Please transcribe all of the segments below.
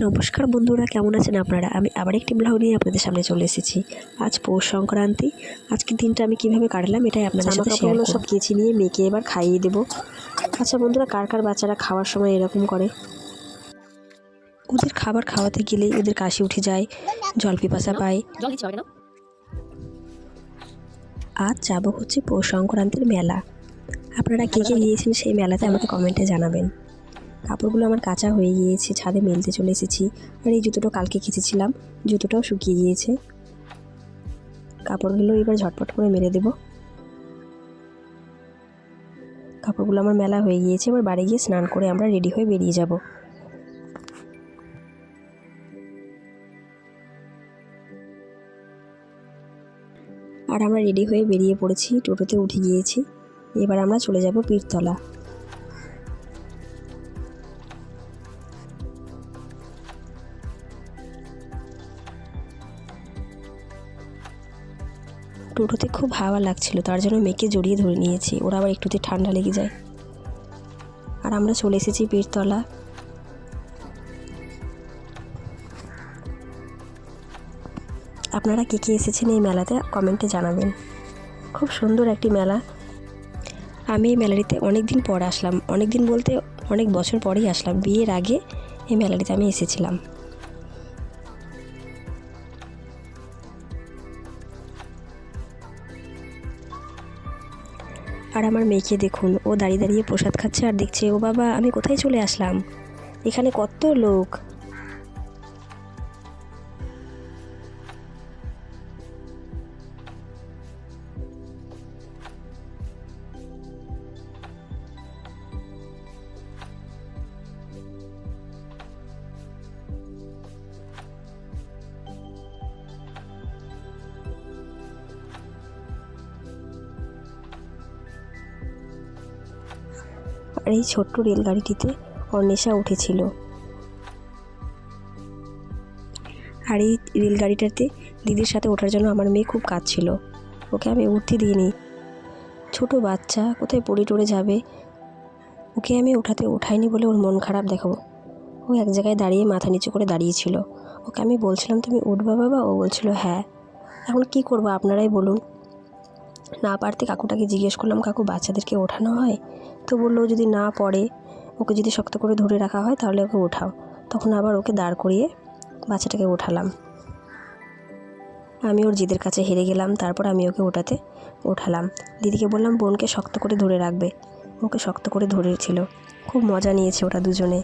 নমস্কার বন্ধুরা কেমন আছেন আপনারা? আমি আবার একটি ব্লগ নিয়ে আপনাদের সামনে চলে এসেছি। আজ পৌষ সংক্রান্তি। আজকের দিনটা আমি কীভাবে কাটালাম এটাই আপনাদের সাথে শেয়ার সব কেচে নিয়ে মেয়েকে এবার খাইয়ে দেবো। আচ্ছা বন্ধুরা কার কার বাচ্চারা খাওয়ার সময় এরকম করে? ওদের খাবার খাওয়াতে গেলেই ওদের কাশি উঠে যায় জল পিপাসা পায়। আজ যাব হচ্ছে পৌষ সংক্রান্তির মেলা। আপনারা কে কে গিয়েছেন সেই মেলাতে আমাকে কমেন্টে জানাবেন। কাপড়গুলো আমার কাঁচা হয়ে গিয়েছে, ছাদে মেলতে চলে এসেছি। আর এই জুতোটা কালকে কেচেছিলাম জুতোটাও শুকিয়ে গিয়েছে। কাপড়গুলো এবার ঝটপট করে মেরে দেব। কাপড়গুলো আমার মেলা হয়ে গিয়েছে, এবার বাড়ি গিয়ে স্নান করে আমরা রেডি হয়ে বেরিয়ে যাব। আর আমরা রেডি হয়ে বেরিয়ে পড়েছি, টোটোতে উঠে গিয়েছি। এবার আমরা চলে যাব পীরতলা। টোটোতে খুব হাওয়া লাগছিল, তার জন্য মেয়েকে জড়িয়ে ধরে নিয়েছি। ওরা আবার একটুতে ঠান্ডা লেগে যায়। আর আমরা চলে এসেছি পীরতলা আপনারা কে কে এসেছেন এই মেলাতে কমেন্টে জানাবেন। খুব সুন্দর একটি মেলা। আমি এই মেলাটিতে অনেক দিন পর আসলাম। অনেক দিন বলতে অনেক বছর পরেই আসলাম। বিয়ের আগে এই মেলাটিতে আমি এসেছিলাম। আর আমার মেয়েকে দেখুন, ও দাঁড়িয়ে দাঁড়িয়ে প্রসাদ খাচ্ছে আর দেখছে, ও বাবা, আমি কোথায় চলে আসলাম? এখানে কত লোক? আর এই ছোট্ট রেলগাড়িটিতে অন্বেষা উঠেছিল। আর এই রেলগাড়িটাতে দিদির সাথে ওঠার জন্য আমার মেয়ে খুব কাঁদছিল। ওকে আমি উঠতে দিইনি। ছোট বাচ্চা, কোথায় পড়ে টড়ে যাবে? ওকে আমি ওঠাতে ওঠাইনি বলে ওর মন খারাপ দেখাবো। ও এক জায়গায় দাঁড়িয়ে মাথা নিচু করে দাঁড়িয়েছিল। ওকে আমি বলছিলাম, তুমি উঠবা বাবা? ও বলছিল হ্যাঁ। এখন কি করব আপনারাই বলুন। না পারতে কাকুটাকে জিজ্ঞেস করলাম, কাকু, বাচ্চাদেরকে ওঠানো হয়? তো বলল, যদি না পড়ে, ওকে যদি শক্ত করে ধরে রাখা হয়, তাহলে ওকে ওঠাও। তখন আবার ওকে দাঁড় করিয়ে বাচ্চাটাকে ওঠালাম। আমি ওর জিদের কাছে হেরে গেলাম, তারপর আমি ওকে ওঠাতে ওঠালাম। দিদিকে বললাম, বোনকে শক্ত করে ধরে রাখবে। ওকে শক্ত করে ধরেছিল। খুব মজা নিয়েছে ওরা দুজনে।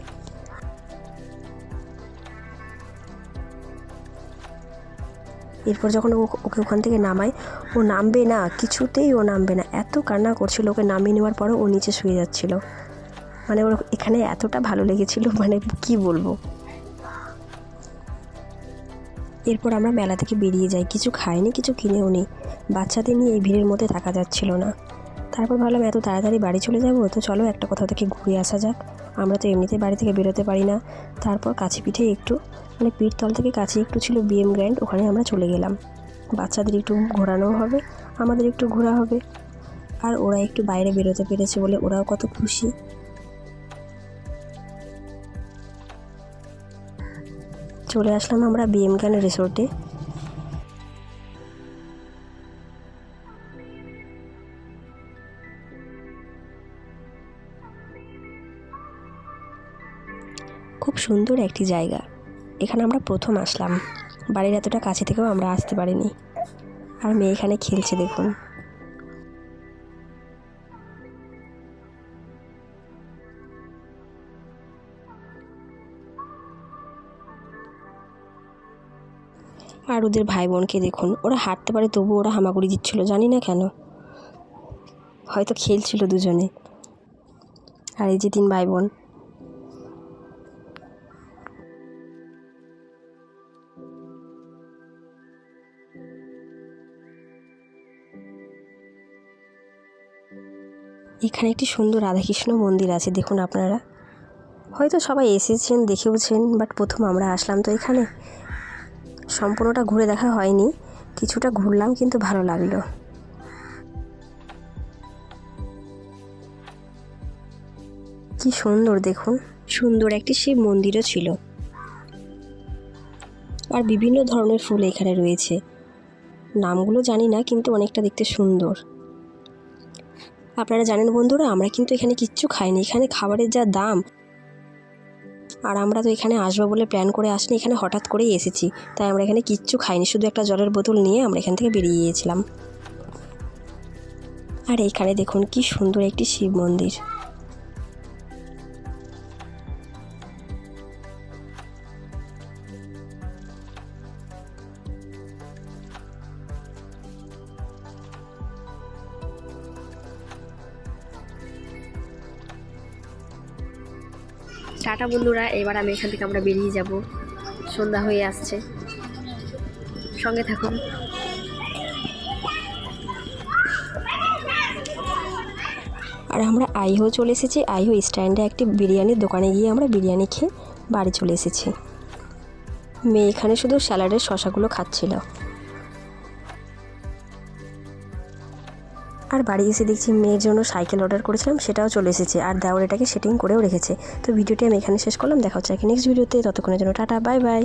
এরপর যখন ওকে ওখান থেকে নামায়, ও নামবে না, কিছুতেই ও নামবে না। এত কান্না করছিল, ওকে নামিয়ে নেওয়ার পরও ও নিচে শুয়ে যাচ্ছিল। মানে ওর এখানে এতটা ভালো লেগেছিল মানে কি বলব? এরপর আমরা মেলা থেকে বেরিয়ে যাই। কিছু খাইনি কিছু কিনেও নি বাচ্চাদের নিয়ে এই ভিড়ের মধ্যে থাকা যাচ্ছিল না। তারপর ভাবলাম, এত তাড়াতাড়ি বাড়ি চলে যাব, তো চলো একটা কোথাও থেকে ঘুরে আসা যাক। আমরা তো এমনিতে বাড়ি থেকে বেরোতে পারি না। তারপর কাছে পিঠে একটু মানে পিঠতল থেকে কাছে একটু ছিল বিএম গ্র্যান্ড ওখানে আমরা চলে গেলাম। বাচ্চাদের একটু ঘোরানোও হবে, আমাদের একটু ঘোরা হবে। আর ওরা একটু বাইরে বেরোতে পেরেছে বলে ওরাও কত খুশি। চলে আসলাম আমরা বিএম গ্র্যান্ড রিসোর্টে খুব সুন্দর একটি জায়গা। এখানে আমরা প্রথম আসলাম। বাড়ির এতটা কাছে থেকেও আমরা আসতে পারিনি। আর মেয়ে এখানে খেলছে, দেখুন। আর ওদের ভাই বোনকে দেখুন। ওরা হাঁটতে পারে তবু ওরা হামাগুড়ি দিচ্ছিল, জানি না কেন। হয়তো খেলছিল দুজনে। আর এই যে তিন ভাই বোন এখানে একটি সুন্দর রাধাকৃষ্ণ মন্দির আছে, দেখুন আপনারা। হয়তো সবাই এসেছেন দেখেওছেন বাট প্রথম আমরা আসলাম তো এখানে। সম্পূর্ণটা ঘুরে দেখা হয়নি, কিছুটা ঘুরলাম কিন্তু ভালো লাগল। কি সুন্দর দেখুন। সুন্দর একটি শিব মন্দিরও ছিল। আর বিভিন্ন ধরনের ফুল এখানে রয়েছে। নামগুলো জানি না, কিন্তু অনেকটা দেখতে সুন্দর। আপনারা জানেন বন্ধুরা, আমরা কিন্তু এখানে কিচ্ছু খাইনি। এখানে খাবারের যা দাম, আর আমরা তো এখানে আসব বলে প্ল্যান করে আসিনি, এখানে হঠাৎ করেই এসেছি। তাই আমরা এখানে কিচ্ছু খাইনি, শুধু একটা জলের বোতল নিয়ে আমরা এখান থেকে বেরিয়ে গিয়েছিলাম। আর এইখানে দেখুন কি সুন্দর একটি শিব মন্দির। টাটা বন্ধুরা, এবার আমি এখান থেকে আমরা বেরিয়ে যাব। সন্ধ্যা হয়ে আসছে। সঙ্গে থাকুন। আর আমরা আইহো চলে এসেছি। আইহো স্ট্যান্ডে একটি বিরিয়ানির দোকানে গিয়ে আমরা বিরিয়ানি খেয়ে বাড়ি চলে এসেছি। মেয়ে এখানে শুধু স্যালাডের শশাগুলো খাচ্ছিল। আর বাড়ি এসে দেখছি মেয়ের জন্য সাইকেল অর্ডার করেছিলাম, সেটাও চলে এসেছে। আর দেওয়ার এটাকে সেটিং করেও রেখেছে। তো ভিডিওটি আমি এখানে শেষ করলাম। দেখা হচ্ছে নেক্সট ভিডিওতে ততক্ষণের জন্য টাটা বাই বাই